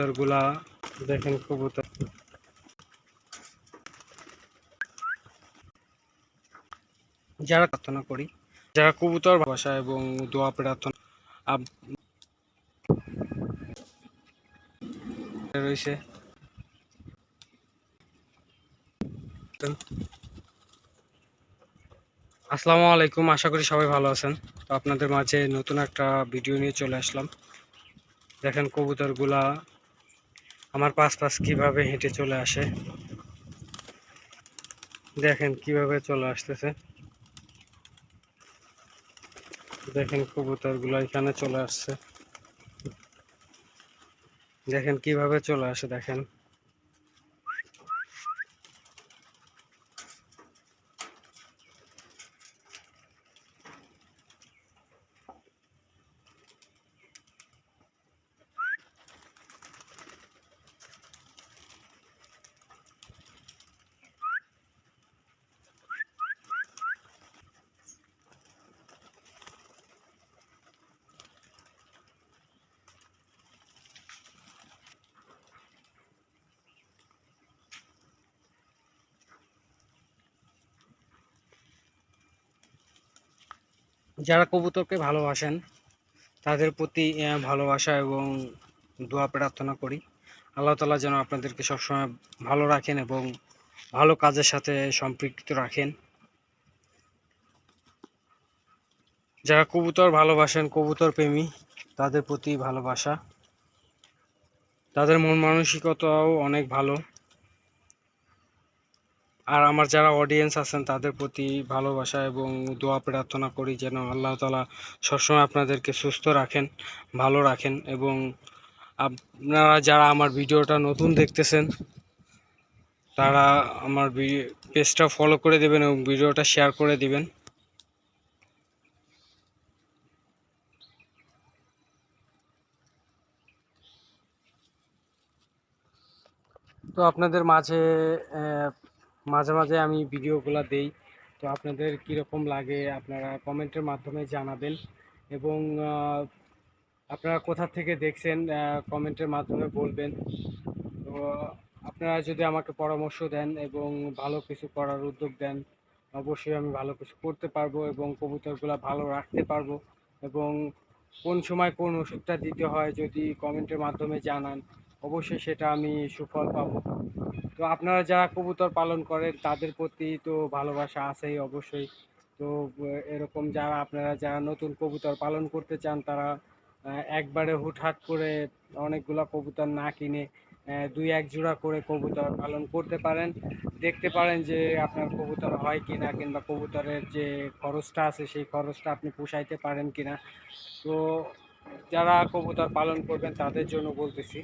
কবুতরগুলা দেখেন কবুতর। যারা প্রার্থনা করি, যারা কবুতর ভাষা এবং দোয়া প্রার্থনা রয়েছে। আসসালামু আলাইকুম, আশা করি সবাই ভালো আছেন। তো আপনাদের মাঝে নতুন একটা ভিডিও নিয়ে চলে আসলাম। দেখেন কবুতরগুলা আমার পাশ পাশ কীভাবে হেঁটে চলে আসে? দেখেন কীভাবে চলে আসতেছে। দেখেন কবুতরগুলো এখানে চলে আসছে। দেখেন কীভাবে চলে আসে, দেখেন। যারা কবুতরকে ভালোবাসেন, তাদের প্রতি ভালোবাসা এবং দোয়া প্রার্থনা করি। আল্লাহ তালা যেন আপনাদেরকে সবসময় ভালো রাখেন এবং ভালো কাজের সাথে সম্পৃক্ত রাখেন। যারা কবুতর ভালোবাসেন, কবুতর প্রেমী, তাদের প্রতি ভালোবাসা। তাদের মন মানসিকতাও অনেক ভালো। আর আমার যারা অডিয়েন্স আছেন, তাদের প্রতি ভালোবাসা এবং দোয়া প্রার্থনা করি যেন আল্লাহ তালা সবসময় আপনাদেরকে সুস্থ রাখেন, ভালো রাখেন এবং আপনারা যারা আমার ভিডিওটা নতুন দেখতেছেন, তারা আমার পেজটা ফলো করে দেবেন এবং ভিডিওটা শেয়ার করে দিবেন। তো আপনাদের মাঝে মাঝে মাঝে আমি ভিডিওগুলো দেই। তো আপনাদের কীরকম লাগে আপনারা কমেন্টের মাধ্যমে জানাবেন এবং আপনারা কোথা থেকে দেখছেন কমেন্টের মাধ্যমে বলবেন। তো আপনারা যদি আমাকে পরামর্শ দেন এবং ভালো কিছু করার উদ্যোগ দেন, অবশ্যই আমি ভালো কিছু করতে পারব এবং কবুতরগুলো ভালো রাখতে পারব এবং কোন সময় কোন ওষুধটা দিতে হয় যদি কমেন্টের মাধ্যমে জানান। অবশ্যই সেটা আমি সুফল পাবো। তো আপনারা যারা কবুতর পালন করেন, তাদের প্রতি তো ভালোবাসা আছেই অবশ্যই। তো, এরকম যারা আপনারা যারা নতুন কবুতর পালন করতে চান, তারা একবারে হুটহাট করে অনেকগুলা কবুতর না কিনে দুই এক জোড়া করে কবুতর পালন করতে পারেন। দেখতে পারেন যে আপনার কবুতর হয় কিনা, কিংবা কবুতরের যে খরচটা আছে, সেই খরচটা আপনি পোষাইতে পারেন কিনা। তো, যারা কবুতর পালন করবেন, তাদের জন্য বলতেছি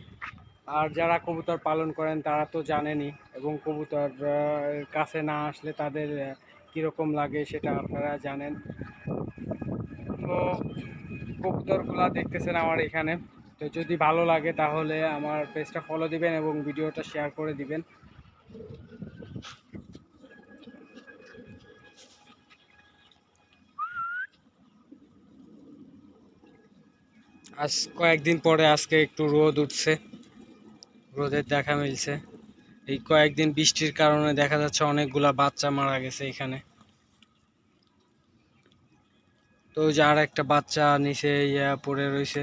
আর যারা কবুতর পালন করেন, তারা তো জানেনই এবং কবুতর কাছে না আসলে তাদের কীরকম লাগে সেটা আপনারা জানেন। তো কবুতরগুলা দেখতেছেন আমার এখানে। তো যদি ভালো লাগে তাহলে আমার পেজটা ফলো দিবেন এবং ভিডিওটা শেয়ার করে দিবেন। আজ কয়েকদিন পরে আজকে একটু রোদ উঠছে। রোদের দেখা মিলছে। এই কয়েকদিন বৃষ্টির কারণে দেখা যাচ্ছে অনেকগুলা বাচ্চা মারা গেছে এখানে। তো ওই যে আর একটা বাচ্চা নিচে ইয়া পড়ে রয়েছে।